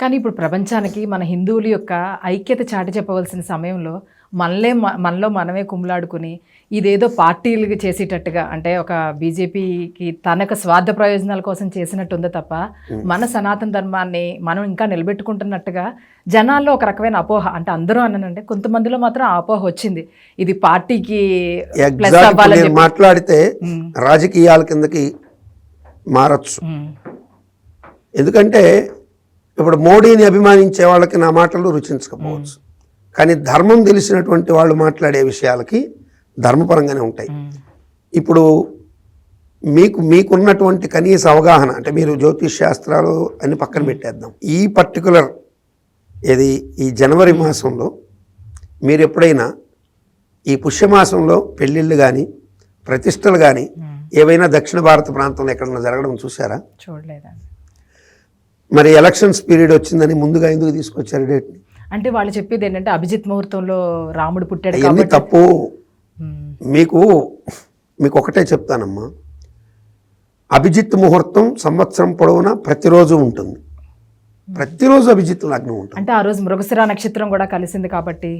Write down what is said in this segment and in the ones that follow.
కానీ ఇప్పుడు ప్రపంచానికి మన హిందువుల యొక్క ఐక్యత చాటి చెప్పవలసిన సమయంలో మనలే మనలో మనమే కుమ్లాడుకుని ఇదేదో పార్టీలు చేసేటట్టుగా అంటే ఒక బీజేపీకి తన యొక్క స్వార్థ ప్రయోజనాల కోసం చేసినట్టుందో తప్ప మన సనాతన ధర్మాన్ని మనం ఇంకా నిలబెట్టుకుంటున్నట్టుగా జనాల్లో ఒక రకమైన అపోహ అంటే అందరూ అన్నానంటే కొంతమందిలో మాత్రం ఆ అపోహ వచ్చింది. ఇది పార్టీకి మాట్లాడితే రాజకీయాల కిందకి మారచ్చు. ఎందుకంటే ఇప్పుడు మోడీని అభిమానించే వాళ్ళకి నా మాటలు రుచించకపోవచ్చు. కానీ ధర్మం తెలిసినటువంటి వాళ్ళు మాట్లాడే విషయాలకి ధర్మపరంగానే ఉంటాయి. ఇప్పుడు మీకు మీకున్నటువంటి కనీస అవగాహన అంటే మీరు జ్యోతిష్ శాస్త్రాలు అని పక్కన పెట్టేద్దాం. ఈ పర్టికులర్ ఏది? ఈ జనవరి మాసంలో మీరు ఎప్పుడైనా ఈ పుష్యమాసంలో పెళ్ళిళ్ళు కానీ ప్రతిష్టలు కానీ ఏవైనా దక్షిణ భారత ప్రాంతంలో ఎక్కడైనా జరగడం చూసారా చూడలేదండి. మరి ఎలక్షన్స్ పీరియడ్ వచ్చిందని ముందుగా ఎందుకు తీసుకొచ్చారు డేట్ని అంటే వాళ్ళు చెప్పేది ఏంటంటే అభిజిత్ ముహూర్తంలో రాముడు పుట్టాడు కాబట్టి. తప్పు. మీకు మీకు ఒకటే చెప్తానమ్మా. అభిజిత్ ముహూర్తం సంవత్సరం పొడవునా ప్రతిరోజు ఉంటుంది. ప్రతిరోజు అభిజిత్ లగ్నం ఉంటుంది. అంటే ఆ రోజు మృగశిర నక్షత్రం కూడా కలిసింది కాబట్టి.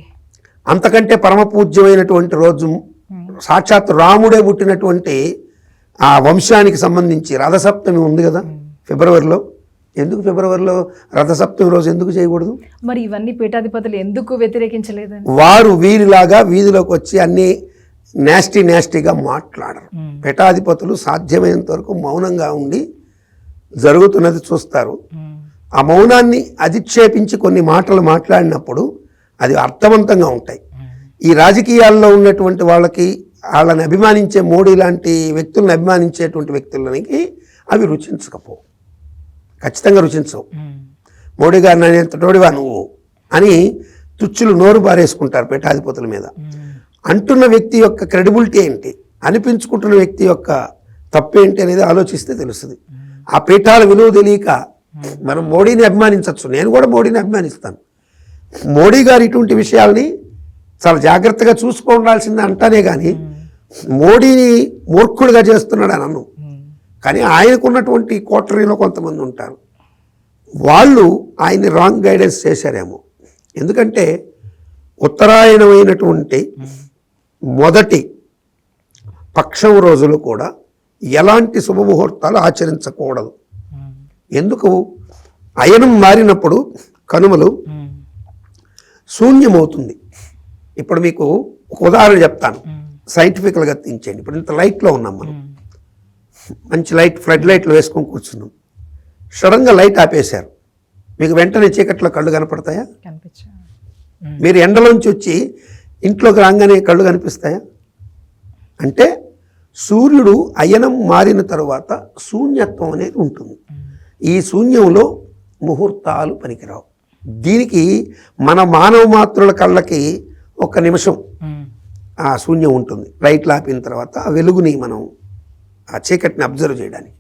అంతకంటే పరమ పూజ్యమైనటువంటి రోజు సాక్షాత్ రాముడే పుట్టినటువంటి ఆ వంశానికి సంబంధించి రథసప్తమి ఉంది కదా ఫిబ్రవరిలో. ఎందుకు ఫిబ్రవరిలో రథసప్తమి రోజు ఎందుకు చేయకూడదు? మరి ఇవన్నీ పీఠాధిపతులు ఎందుకు వ్యతిరేకించలేదండి వారు వీరిలాగా వీధిలోకి వచ్చి అన్ని నాస్టీ నాస్టీగా మాట్లాడరు. పీఠాధిపతులు సాధ్యమైనంత వరకు మౌనంగా ఉండి జరుగుతున్నది చూస్తారు. ఆ మౌనాన్ని అధిక్షేపించి కొన్ని మాటలు మాట్లాడినప్పుడు అది అర్థవంతంగా ఉంటాయి. ఈ రాజకీయాల్లో ఉన్నటువంటి వాళ్ళకి వాళ్ళని అభిమానించే మోడీ లాంటి వ్యక్తులను అభిమానించేటువంటి వ్యక్తులకి అవి రుచించకపోవు. ఖచ్చితంగా రుచించవు. మోడీ గారిని అనేంతటోడివా నువ్వు? అని తుచ్చులు నోరు పారేసుకుంటారు పీఠాధిపతుల మీద. అంటున్న వ్యక్తి యొక్క క్రెడిబిలిటీ ఏంటి? అనిపించుకుంటున్న వ్యక్తి యొక్క తప్పేంటి అనేది ఆలోచిస్తే తెలుస్తుంది. ఆ పీఠాల విలువ తెలియక మనం మోడీని అభిమానించవచ్చు. నేను కూడా మోడీని అభిమానిస్తాను. మోడీ గారు ఇటువంటి విషయాల్ని చాలా జాగ్రత్తగా చూసుకోవాల్సింది అంటానే కానీ మోడీని మూర్ఖుడిగా చేస్తున్నాడు అని అన్ను ఉమ్, కానీ ఆయనకున్నటువంటి కోటరీలో కొంతమంది ఉంటారు. వాళ్ళు ఆయన్ని రాంగ్ గైడెన్స్ చేశారేమో. ఎందుకంటే ఉత్తరాయణమైనటువంటి మొదటి పక్షం రోజులు కూడా ఎలాంటి శుభముహూర్తాలు ఆచరించకూడదు. ఎందుకు? అయనం మారినప్పుడు కనుమలు శూన్యమవుతుంది. ఇప్పుడు మీకు ఒక ఉదాహరణ చెప్తాను. ఉమ్, సైంటిఫికల్గా తీంచండి ఇప్పుడు ఇంత లైట్లో ఉన్నాం మనం. మంచి లైట్ ఫ్లడ్ లైట్లు వేసుకొని కూర్చున్నాం. సడన్గా లైట్ ఆపేశారు. మీకు వెంటనే చీకట్లో కళ్ళు కనపడతాయా? మీరు ఎండలోంచి వచ్చి ఇంట్లోకి రాగానే కళ్ళు కనిపిస్తాయా? అంటే సూర్యుడు అయనం మారిన తరువాత శూన్యత్వం అనేది ఉంటుంది. ఈ శూన్యంలో ముహూర్తాలు పనికిరావు. దీనికి మన మానవ మాతృల కళ్ళకి ఒక నిమిషం ఆ శూన్యం ఉంటుంది. లైట్లు ఆపిన తర్వాత ఆ వెలుగుని మనం ఆ చీకటిని అబ్జర్వ్ చేయడానికి.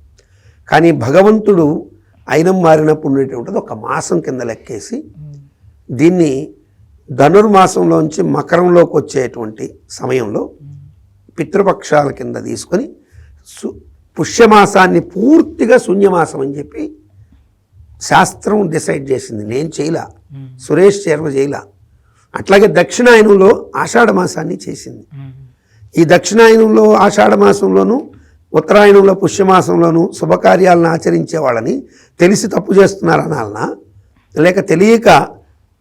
కానీ భగవంతుడు అయినం మారినప్పుడు ఉండేటువంటిది ఒక మాసం కింద లెక్కేసి దీన్ని ధనుర్మాసంలోంచి మకరంలోకి వచ్చేటువంటి సమయంలో పితృపక్షాల కింద తీసుకొని సు పుష్యమాసాన్ని పూర్తిగా శూన్యమాసం అని చెప్పి శాస్త్రం డిసైడ్ చేసింది. నేను చేయలా. సురేష్ చేర్వ చేయలా. అట్లాగే దక్షిణాయనంలో ఆషాఢ మాసాన్ని చేసింది. ఈ దక్షిణాయనంలో ఆషాఢ మాసంలోను ఉత్తరాయణంలో పుష్యమాసంలోనూ శుభకార్యాలను ఆచరించే వాళ్ళని తెలిసి తప్పు చేస్తున్నారనాలన? లేక తెలియక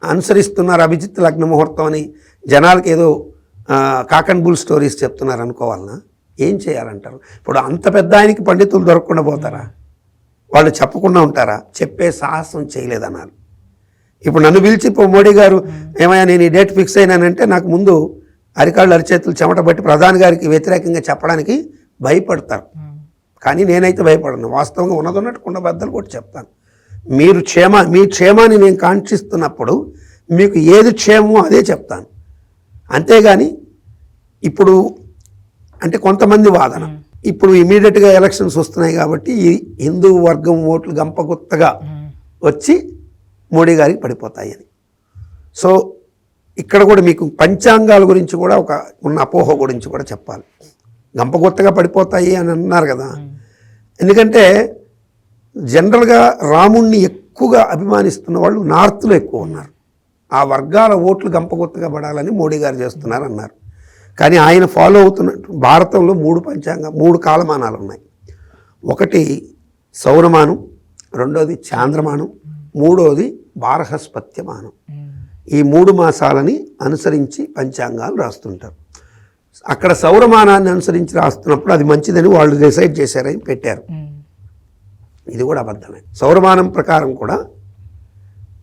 అనుసరిస్తున్నారు అభిజిత్ లగ్న ముహూర్తం అని జనాలకి ఏదో కాక్ కాకన్ బుల్ స్టోరీస్ చెప్తున్నారు అనుకోవాలనా? ఏం చేయాలంటారు? ఇప్పుడు అంత పెద్ద ఆయనకి పండితులు దొరకకుండా పోతారా? వాళ్ళు చెప్పకుండా ఉంటారా? చెప్పే సాహసం చేయలేదన్నారు. ఇప్పుడు నన్ను పిలిచి ఇప్పుడు మోడీ గారు ఏమయ్యా నేను ఈ డేట్ ఫిక్స్ అయినానంటే నాకు ముందు అరికాళ్ళు అరిచేతులు చెమట బట్టి ప్రధాని గారికి వ్యతిరేకంగా చెప్పడానికి భయపడతారు కానీ నేనైతే భయపడను. వాస్తవంగా ఉన్నదన్నట్టు కుండ బద్దలు కూడా చెప్తాను. మీరు క్షేమ మీ క్షేమాన్ని నేను కాంక్షిస్తున్నప్పుడు మీకు ఏది క్షేమమో అదే చెప్తాను. అంతేగాని ఇప్పుడు అంటే కొంతమంది వాదన. ఇప్పుడు ఇమీడియట్గా ఎలక్షన్స్ వస్తున్నాయి కాబట్టి ఈ హిందూ వర్గం ఓట్లు గంపగుత్తగా వచ్చి మోడీ గారికి పడిపోతాయి అని. సో ఇక్కడ కూడా మీకు పంచాంగాల గురించి కూడా ఒక ఉన్న అపోహ గురించి కూడా చెప్పాలి. గంపగొత్తగా పడిపోతాయి అని అన్నారు కదా. ఎందుకంటే జనరల్గా రాముణ్ణి ఎక్కువ ఎక్కువగా అభిమానిస్తున్న వాళ్ళు నార్త్లో ఎక్కువ ఉన్నారు. ఆ వర్గాల ఓట్లు గంపగొత్తగా పడాలని మోడీ గారు చేస్తున్నారు అన్నారు కానీ ఆయన ఫాలో అవుతున్నట్టు భారతంలో మూడు పంచాంగ మూడు కాలమానాలు ఉన్నాయి. ఒకటి సౌరమానం రెండోది చాంద్రమానం మూడోది బారహస్పత్యమానం. ఈ మూడు మాసాలని అనుసరించి పంచాంగాలు రాస్తుంటారు. అక్కడ సౌరమానాన్ని అనుసరించి రాస్తున్నప్పుడు అది మంచిదని వాళ్ళు డిసైడ్ చేశారని పెట్టారు. ఇది కూడా అబద్ధమే. సౌరమానం ప్రకారం కూడా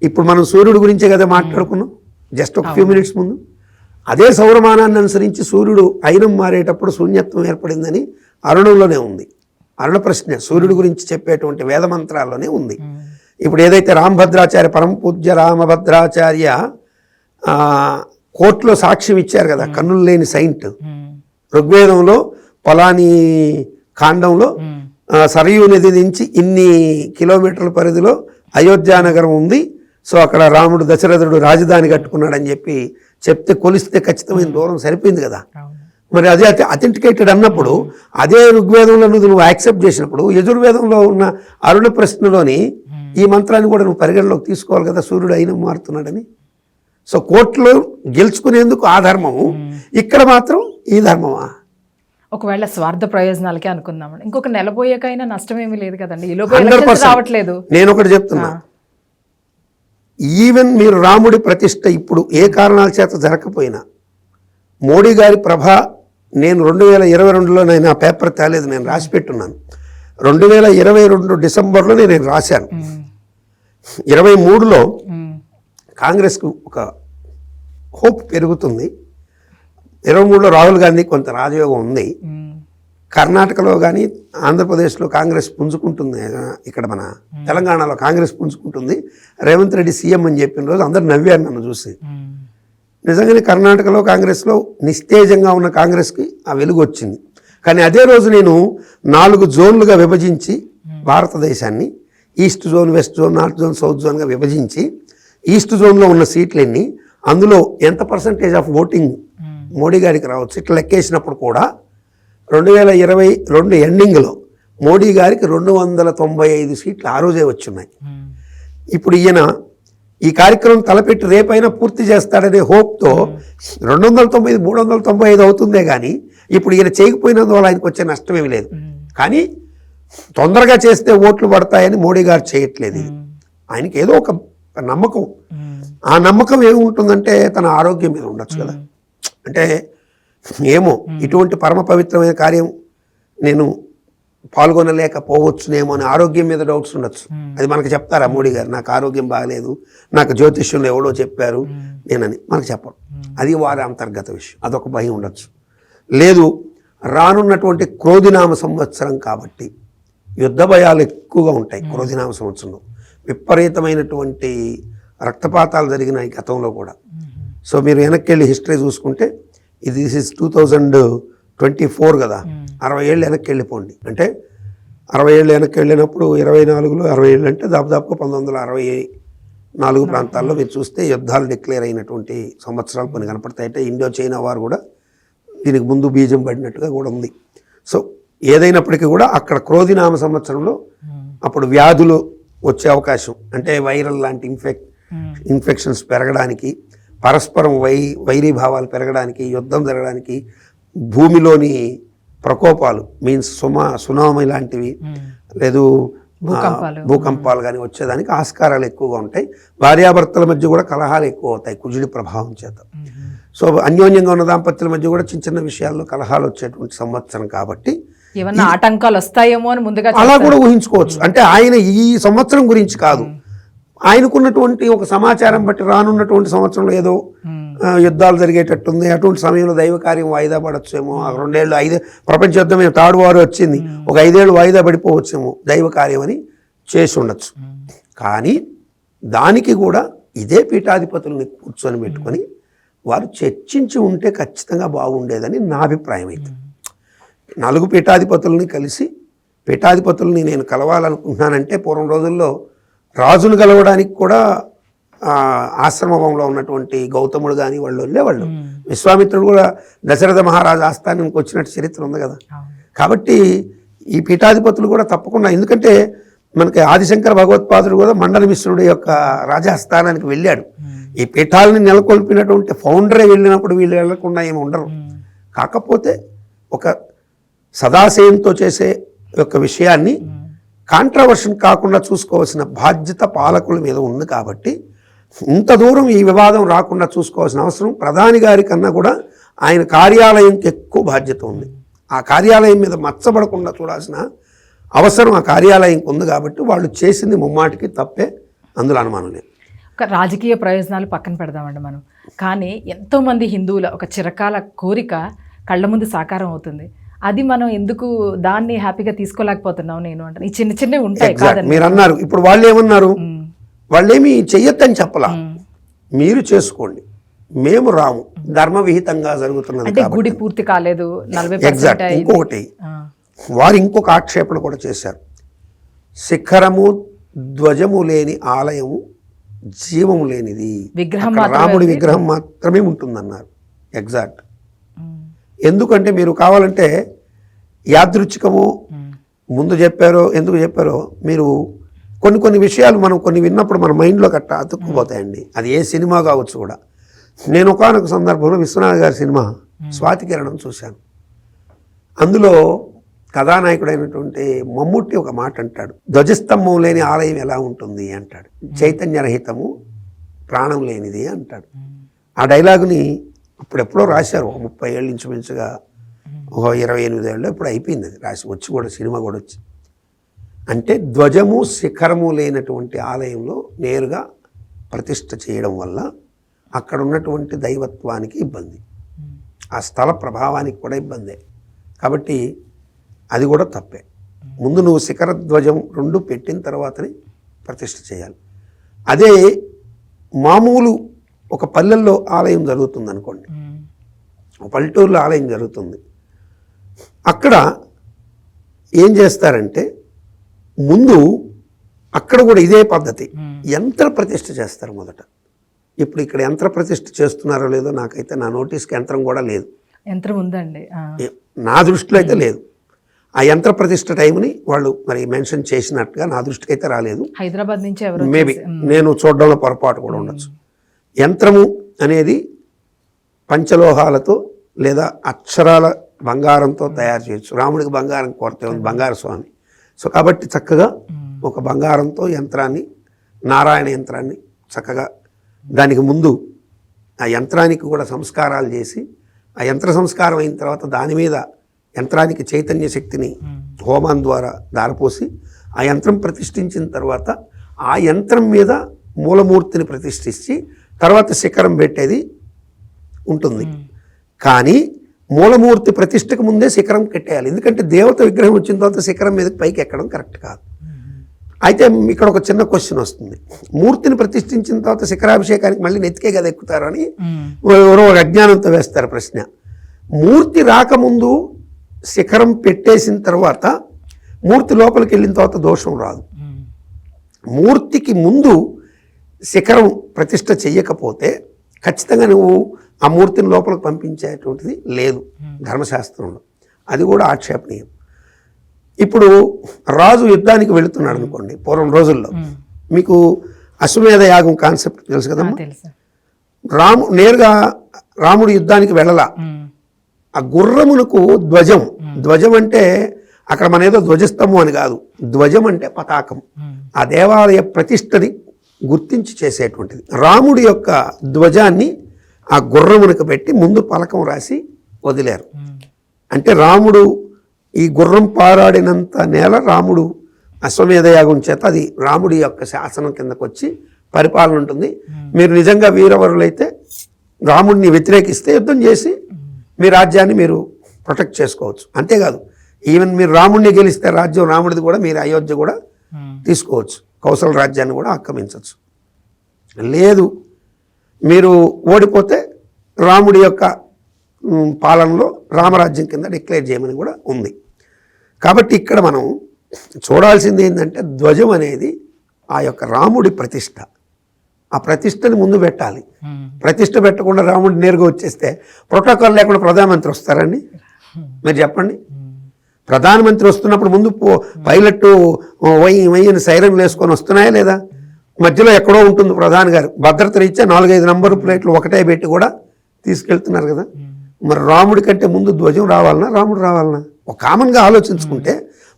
ఇప్పుడు మనం సూర్యుడి గురించే కదా మాట్లాడుకున్నాం. జస్ట్ ఒక ఫ్యూ మినిట్స్ ముందు. అదే సౌరమానాన్ని అనుసరించి సూర్యుడు అయినం మారేటప్పుడు శూన్యత్వం ఏర్పడిందని అరుణంలోనే ఉంది. అరుణ ప్రశ్న సూర్యుడి గురించి చెప్పేటువంటి వేద మంత్రాల్లోనే ఉంది. ఇప్పుడు ఏదైతే రామభద్రాచార్య పరమ పూజ్య రామభద్రాచార్య కోర్టులో సాక్ష్యం ఇచ్చారు కదా కన్నులు లేని సైంట్. ఋగ్వేదంలో పలాని కాండంలో సరయూ నది నుంచి ఇన్ని కిలోమీటర్ల పరిధిలో అయోధ్య నగరం ఉంది. సో అక్కడ రాముడు దశరథుడు రాజధాని కట్టుకున్నాడని చెప్పి చెప్తే కొలిస్తే ఖచ్చితమైన దూరం సరిపోయింది కదా. మరి అదే అథెంటికేటెడ్ అన్నప్పుడు అదే ఋగ్వేదంలో నువ్వు నువ్వు యాక్సెప్ట్ చేసినప్పుడు యజుర్వేదంలో ఉన్న అరుణ ప్రశ్నలోని ఈ మంత్రాన్ని కూడా నువ్వు పరిగణలోకి తీసుకోవాలి కదా సూర్యుడు అయిన మారుతున్నాడని. సో కోర్టులో గెలుచుకునేందుకు ఆ ధర్మము ఇక్కడ మాత్రం ఈ ధర్మమా? ఒకవేళ స్వార్థ ప్రయోజనాలకే అనుకుందాం. ఇంకొక నెల పోయాకైనా నష్టం ఏమీ లేదు కదండి. ఈ రావట్లేదు. నేను ఒకటి చెప్తున్నా. ఈవెన్ మీరు రాముడి ప్రతిష్ట ఇప్పుడు ఏ కారణాల చేత జరగకపోయినా మోడీ గారి ప్రభ నేను రెండు వేల ఇరవై రెండులో నేను ఆ పేపర్ తేలేదు నేను రాసి పెట్టున్నాను. రెండు వేల ఇరవై రెండు డిసెంబర్లో నేను రాశాను. ఇరవై మూడులో కాంగ్రెస్కు ఒక హోప్ పెరుగుతుంది. ఇరవై మూడులో రాహుల్ గాంధీ కొంత రాజయోగం ఉంది. కర్ణాటకలో కానీ ఆంధ్రప్రదేశ్లో కాంగ్రెస్ పుంజుకుంటుంది. ఇక్కడ మన తెలంగాణలో కాంగ్రెస్ పుంజుకుంటుంది. రేవంత్ రెడ్డి సీఎం అని చెప్పిన రోజు అందరు నవ్వారు నన్ను చూసి. నిజంగానే కర్ణాటకలో కాంగ్రెస్లో నిస్తేజంగా ఉన్న కాంగ్రెస్కి ఆ వెలుగు వచ్చింది. కానీ అదే రోజు నేను నాలుగు జోన్లుగా విభజించి భారతదేశాన్ని east zone west zone north zone south జోన్గా విభజించి ఈస్ట్ జోన్లో ఉన్న సీట్లు ఎన్ని అందులో ఎంత పర్సంటేజ్ ఆఫ్ ఓటింగ్ మోడీ గారికి రావచ్చు? ఇట్లా లెక్కేసినప్పుడు కూడా రెండు వేల ఇరవై రెండు ఎండింగ్లో మోడీ గారికి రెండు వందల తొంభై ఐదు సీట్లు ఆ రోజే వచ్చున్నాయి ఇప్పుడు ఈయన ఈ కార్యక్రమం తలపెట్టి రేపైనా పూర్తి చేస్తాడనే హోప్తో రెండు వందల తొంభై మూడు వందల తొంభై ఐదు అవుతుందే కానీ ఇప్పుడు ఈయన చేయకపోయినందువల్ల ఆయనకు వచ్చే నష్టం ఏమి లేదు. కానీ తొందరగా చేస్తే ఓట్లు పడతాయని మోడీ గారు చేయట్లేదు. ఆయనకి ఏదో ఒక నమ్మకం. ఆ నమ్మకం ఏముంటుందంటే తన ఆరోగ్యం మీద ఉండొచ్చు కదా. అంటే ఏమో ఇటువంటి పరమ పవిత్రమైన కార్యం నేను పాల్గొనలేకపోవచ్చునేమో అని ఆరోగ్యం మీద డౌట్స్ ఉండొచ్చు. అది మనకు చెప్తారా మోడీ గారు? నాకు ఆరోగ్యం బాగలేదు నాకు జ్యోతిష్యంలో ఎవడో చెప్పారు నేనని. మనకు చెప్పరు. అది వారి అంతర్గత విషయం. అదొక భయం ఉండొచ్చు. లేదు రానున్నటువంటి క్రోధినామ సంవత్సరం కాబట్టి యుద్ధ భయాలు ఎక్కువగా ఉంటాయి క్రోధినామ సంవత్సరంలో. విపరీతమైనటువంటి రక్తపాతాలు జరిగినాయి గతంలో కూడా. సో మీరు వెనక్కి వెళ్ళి హిస్టరీ చూసుకుంటే ఇది this is two thousand twenty four కదా అరవై ఏళ్ళు వెనక్కి వెళ్ళిపోండి అంటే అరవై ఏళ్ళు వెనక్కి వెళ్ళినప్పుడు ఇరవై నాలుగులో అరవై ఏళ్ళు అంటే దాదాపు పంతొమ్మిది వందల అరవై నాలుగు ప్రాంతాల్లో మీరు చూస్తే యుద్ధాలు డిక్లేర్ అయినటువంటి సంవత్సరాలు కొన్ని కనపడతాయి. అంటే ఇండో చైనా వారు కూడా దీనికి ముందు బీజం పడినట్టుగా కూడా ఉంది. సో ఏదైనప్పటికీ కూడా అక్కడ క్రోధినామ సంవత్సరంలో అప్పుడు వ్యాధులు వచ్చే అవకాశం. అంటే వైరల్ లాంటి ఇన్ఫెక్ట్ ఉమ్, ఇన్ఫెక్షన్స్ పెరగడానికి పరస్పరం వై వైరీభావాలు పెరగడానికి యుద్ధం జరగడానికి భూమిలోని ప్రకోపాలు మీన్స్ సుమా సునామీ లాంటివి లేదు భూకంపాలు. కానీ వచ్చేదానికి ఆస్కారాలు ఎక్కువగా ఉంటాయి. భార్యాభర్తల మధ్య కూడా కలహాలు ఎక్కువ అవుతాయి కుజుడి ప్రభావం చేత. సో అన్యోన్యంగా ఉన్న దాంపత్యుల మధ్య కూడా చిన్న చిన్న విషయాల్లో కలహాలు వచ్చేటువంటి సంవత్సరం కాబట్టి ఏమన్నా ఆటంకాలు వస్తాయేమో అని ముందుగా అలా కూడా ఊహించుకోవచ్చు. అంటే ఆయన ఈ సంవత్సరం గురించి కాదు. ఆయనకున్నటువంటి ఒక సమాచారం బట్టి రానున్నటువంటి సంవత్సరంలో ఏదో యుద్ధాలు జరిగేటట్టుంది. అటువంటి సమయంలో దైవ కార్యం వాయిదా పడచ్చేమో. ఆ రెండేళ్ళు ఐదు ప్రపంచ యుద్ధం తాడు వారు వచ్చింది. ఒక ఐదేళ్ళు వాయిదా పడిపోవచ్చేమో దైవ కార్యం అని చేసి ఉండొచ్చు. కానీ దానికి కూడా ఇదే పీఠాధిపతుల్ని కూర్చొని పెట్టుకొని వారు చర్చించి ఉంటే ఖచ్చితంగా బాగుండేదని నా అభిప్రాయం అయితే. నలుగు పీఠాధిపతుల్ని కలిసి పీఠాధిపతుల్ని నేను కలవాలనుకుంటున్నానంటే పూర్వం రోజుల్లో రాజును కలవడానికి కూడా ఆశ్రమంలో ఉన్నటువంటి గౌతముడు కానీ వాళ్ళు వెళ్ళేవాళ్ళు విశ్వామిత్రుడు కూడా దశరథ మహారాజు ఆస్థానానికి వచ్చినట్టు చరిత్ర ఉంది కదా. కాబట్టి ఈ పీఠాధిపతులు కూడా తప్పకుండా ఎందుకంటే మనకి ఆదిశంకర భగవత్పాదుడు కూడా మండల మిశ్రుడి యొక్క రాజస్థానానికి వెళ్ళాడు. ఈ పీఠాలని నెలకొల్పినటువంటి ఫౌండరే వెళ్ళినప్పుడు వీళ్ళు వెళ్ళకుండా ఏమి ఉండరు. కాకపోతే ఒక సదాశయంతో చేసే యొక్క విషయాన్ని కాంట్రవర్షన్ కాకుండా చూసుకోవాల్సిన బాధ్యత పాలకుల మీద ఉంది కాబట్టి ఇంత దూరం ఈ వివాదం రాకుండా చూసుకోవాల్సిన అవసరం ప్రధాని గారి కన్నా కూడా ఆయన కార్యాలయంకి ఎక్కువ బాధ్యత ఉంది. ఆ కార్యాలయం మీద మచ్చబడకుండా చూడాల్సిన అవసరం ఆ కార్యాలయంకి ఉంది కాబట్టి వాళ్ళు చేసింది ముమ్మాటికి తప్పే అందులో అనుమానం లేదు ఒక రాజకీయ ప్రయోజనాలు పక్కన పెడదామండి మనం. కానీ ఎంతోమంది హిందువుల ఒక చిరకాల కోరిక కళ్ళ ముందు సాకారం అవుతుంది. అది మనం ఎందుకు దాన్ని హ్యాపీగా తీసుకోలేకపోతున్నాం నేను అంటే ఈ చిన్న చిన్నవి ఉంటాయి. కాదండి మీరు అన్నారు ఇప్పుడు వాళ్ళు ఏమన్నారు? వాళ్ళేమి చెయ్యొద్దని చెప్పలా. మీరు చేసుకోండి. మేము రాము. ధర్మ విహితంగా జరుగుతున్నది గుడి పూర్తి కాలేదు ఎగ్జాక్ట్ ఇంకొకటి వారు ఇంకొక ఆక్షేపణ కూడా చేశారు. శిఖరము ధ్వజము లేని ఆలయము జీవము లేనిది. విగ్రహం రాముడి. విగ్రహం మాత్రమే ఉంటుందన్నారు. ఎగ్జాక్ట్ ఎందుకంటే మీరు కావాలంటే యాదృచ్ఛికము ముందు చెప్పారో ఎందుకు చెప్పారో మీరు కొన్ని కొన్ని విషయాలు మనం కొన్ని విన్నప్పుడు మన మైండ్లో కట్ట అతుక్కుపోతాయండి. అది ఏ సినిమా కావచ్చు కూడా. నేను ఒకనొక సందర్భంలో విశ్వనాథ్ గారి సినిమా స్వాతి కిరణం చూశాను. అందులో కథానాయకుడైనటువంటి మమ్ముట్టి ఒక మాట అంటాడు. ధ్వజస్తంభం లేని ఆలయం ఎలా ఉంటుంది అంటాడు. చైతన్యరహితము ప్రాణం లేనిది అంటాడు. ఆ డైలాగుని అప్పుడెప్పుడో రాశారు ముప్పై ఏళ్ళు ఇంచుమించుగా ఒక ఇరవై ఎనిమిది ఏళ్ళు ఇప్పుడు అయిపోయింది అది రాసి వచ్చి కూడా సినిమా కూడా వచ్చి. అంటే ధ్వజము శిఖరము లేనటువంటి ఆలయంలో నేరుగా ప్రతిష్ట చేయడం వల్ల అక్కడ ఉన్నటువంటి దైవత్వానికి ఇబ్బంది. ఆ స్థల ప్రభావానికి కూడా ఇబ్బందే. కాబట్టి అది కూడా తప్పే. ముందు నువ్వు శిఖర ధ్వజం రెండు పెట్టిన తర్వాతనే ప్రతిష్ట చేయాలి. అదే మామూలు ఒక పల్లెల్లో ఆలయం జరుగుతుంది అనుకోండి పల్లెటూరులో ఆలయం జరుగుతుంది. అక్కడ ఏం చేస్తారంటే ముందు అక్కడ కూడా ఇదే పద్ధతి. యంత్ర ప్రతిష్ఠ చేస్తారు మొదట. ఇప్పుడు ఇక్కడ యంత్ర ప్రతిష్ఠ చేస్తున్నారో లేదో నాకైతే నా నోటీస్కి యంత్రం కూడా లేదు. యంత్రం ఉందండి. నా దృష్టిలో అయితే లేదు. ఆ యంత్ర ప్రతిష్ఠ టైంని వాళ్ళు మరి మెన్షన్ చేసినట్టుగా నా దృష్టికి అయితే రాలేదు. హైదరాబాద్ నుంచి ఎవరు మేబీ నేను చూడడంలో పొరపాటు కూడా ఉండొచ్చు. యంత్రము అనేది పంచలోహాలతో లేదా అక్షరాల బంగారంతో తయారు చేయొచ్చు. రాముడికి బంగారం కొరత ఉంది బంగారు స్వామి. సో కాబట్టి చక్కగా ఒక బంగారంతో యంత్రాన్ని నారాయణ యంత్రాన్ని చక్కగా దానికి ముందు ఆ యంత్రానికి కూడా సంస్కారాలు చేసి ఆ యంత్ర సంస్కారం అయిన తర్వాత దాని మీద యంత్రానికి చైతన్య శక్తిని హోమం ద్వారా దారపోసి ఆ యంత్రం ప్రతిష్ఠించిన తర్వాత ఆ యంత్రం మీద మూలమూర్తిని ప్రతిష్ఠించి తర్వాత శిఖరం పెట్టేది ఉంటుంది. కానీ మూలమూర్తి ప్రతిష్టకు ముందే శిఖరం కట్టేయాలి. ఎందుకంటే దేవత విగ్రహం వచ్చిన తర్వాత శిఖరం మీదకి పైకి ఎక్కడం కరెక్ట్ కాదు. అయితే ఇక్కడ ఒక చిన్న క్వశ్చన్ వస్తుంది. మూర్తిని ప్రతిష్ఠించిన తర్వాత శిఖరాభిషేకానికి మళ్ళీ నెత్తికే కదా ఎక్కుతారని ఎవరో ఒక అజ్ఞానంతో వేస్తారు ప్రశ్న. మూర్తి రాకముందు శిఖరం పెట్టేసిన తర్వాత మూర్తి లోపలికి వెళ్ళిన తర్వాత దోషం రాదు. మూర్తికి ముందు శిఖరం ప్రతిష్ట చెయ్యకపోతే ఖచ్చితంగా నువ్వు ఆ మూర్తిని లోపలికి పంపించేటువంటిది లేదు ధర్మశాస్త్రంలో. అది కూడా ఆక్షేపణీయం. ఇప్పుడు రాజు యుద్ధానికి వెళుతున్నాడు అనుకోండి పూర్వం రోజుల్లో. మీకు అశ్వమేధ యాగం కాన్సెప్ట్ తెలుసు కదమ్మా తెలుసు. రాము నేరుగా రాముడు యుద్ధానికి వెళ్ళలా. ఆ గుర్రమునకు ధ్వజం. ధ్వజం అంటే అక్కడ మన ఏదో ధ్వజస్తంభం అని కాదు. ధ్వజం అంటే పతాకం. ఆ దేవాలయ ప్రతిష్టని గుర్తించి చేసేటువంటిది. రాముడి యొక్క ధ్వజాన్ని ఆ గుర్రమునకు పెట్టి ముందు పలకం రాసి వదిలారు. అంటే రాముడు ఈ గుర్రం పారాడినంత నేల రాముడు అశ్వమేధయాగం చేత అది రాముడి యొక్క శాసనం కిందకు వచ్చి పరిపాలన ఉంటుంది. మీరు నిజంగా వీరవరులైతే రాముడిని వ్యతిరేకిస్తే యుద్ధం చేసి మీ రాజ్యాన్ని మీరు ప్రొటెక్ట్ చేసుకోవచ్చు. అంతేకాదు ఈవెన్ మీరు రాముడిని గెలిస్తే రాజ్యం రాముడిది కూడా మీరు అయోధ్య కూడా తీసుకోవచ్చు. కౌశల రాజ్యాన్ని కూడా ఆక్రమించవచ్చు. లేదు మీరు ఓడిపోతే రాముడి యొక్క పాలనలో రామరాజ్యం కింద డిక్లేర్ చేయమని కూడా ఉంది. కాబట్టి ఇక్కడ మనం చూడాల్సింది ఏంటంటే ధ్వజం అనేది ఆ యొక్క రాముడి ప్రతిష్ట. ఆ ప్రతిష్టని ముందు పెట్టాలి. ప్రతిష్ట పెట్టకుండా రాముడు నేరుగా వచ్చేస్తే ప్రోటోకాల్ లేకుండా ప్రధానమంత్రి వస్తారండి? మీరు చెప్పండి. ప్రధానమంత్రి వస్తున్నప్పుడు ముందు పో- పైలట్ వై వయ్యని సైరన్లు వేసుకొని వస్తున్నాయా లేదా? మధ్యలో ఎక్కడో ఉంటుంది ప్రధాని గారు. భద్రత రీత్యా నాలుగైదు నంబర్ ప్లేట్లు ఒకటే పెట్టి కూడా తీసుకెళ్తున్నారు కదా. మరి రాముడి కంటే ముందు ధ్వజం రావాలనా రాముడు రావాలనా? ఒక కామన్గా ఆలోచించుకుంటే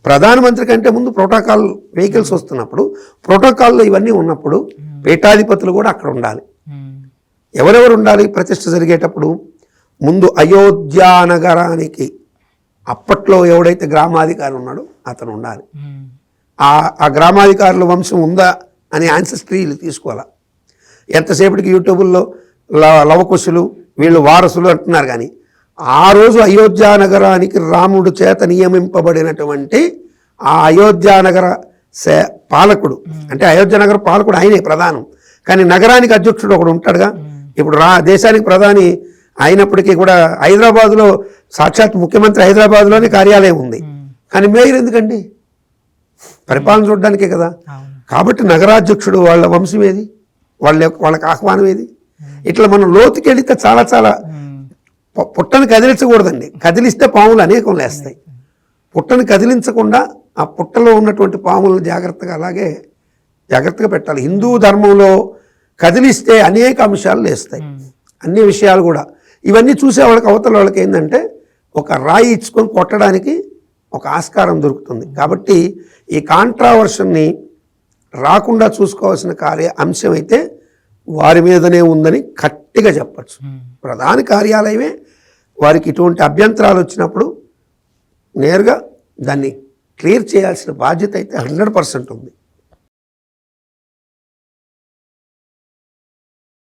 ప్రధానమంత్రి కంటే ముందు ప్రోటోకాల్ వెహికల్స్ వస్తున్నప్పుడు ప్రోటోకాల్లో ఇవన్నీ ఉన్నప్పుడు పీఠాధిపతులు కూడా అక్కడ ఉండాలి. ఎవరెవరు ఉండాలి ప్రతిష్ఠ జరిగేటప్పుడు? ముందు అయోధ్య నగరానికి అప్పట్లో ఎవడైతే గ్రామాధికారి ఉన్నాడో అతను ఉండాలి. ఆ ఆ గ్రామాధికారుల వంశం ఉందా అనే ఆన్సెస్ట్రీలు తీసుకోవాలా? ఎంతసేపటికి యూట్యూబుల్లో లవకుశులు వీళ్ళు వారసులు అంటున్నారు కానీ ఆ రోజు అయోధ్యా నగరానికి రాముడు చేత నియమింపబడినటువంటి ఆ అయోధ్యా నగర సే- పాలకుడు. అంటే అయోధ్య నగర పాలకుడు ఆయనే ప్రధానం. కానీ నగరానికి అధ్యక్షుడు ఒకడు ఉంటాడుగా. ఇప్పుడు రా దేశానికి ప్రధాని అయినప్పటికీ కూడా హైదరాబాద్లో సాక్షాత్ ముఖ్యమంత్రి హైదరాబాద్లోనే కార్యాలయం ఉంది. కానీ మేయర్ ఎందుకండి? పరిపాలన చూడడానికే కదా. కాబట్టి నగరాధ్యక్షుడు వాళ్ళ వంశం ఏది? వాళ్ళ యొక్క- వాళ్ళకి ఆహ్వానం ఏది? ఇట్లా మనం లోతుకి వెళితే చాలా చాలా పుట్టని కదిలించకూడదండి. కదిలిస్తే పాములు అనేకం లేస్తాయి. పుట్టని కదిలించకుండా ఆ పుట్టలో ఉన్నటువంటి పాములను జాగ్రత్తగా అలాగే జాగ్రత్తగా పెట్టాలి. హిందూ ధర్మంలో కదిలిస్తే అనేక అంశాలు లేస్తాయి. అన్ని విషయాలు కూడా. ఇవన్నీ చూసే వాళ్ళకి అవతల వాళ్ళకి ఏంటంటే ఒక రాయి ఇచ్చుకొని కొట్టడానికి ఒక ఆస్కారం దొరుకుతుంది. కాబట్టి ఈ కాంట్రావర్షన్ని రాకుండా చూసుకోవాల్సిన కార్య అంశం అయితే వారి మీదనే ఉందని గట్టిగా చెప్పచ్చు. ప్రధాన కార్యాలయమే వారికి ఇటువంటి అభ్యంతరాలు వచ్చినప్పుడు నేరుగా దాన్ని క్లియర్ చేయాల్సిన బాధ్యత అయితే హండ్రెడ్ పర్సెంట్ ఉంది.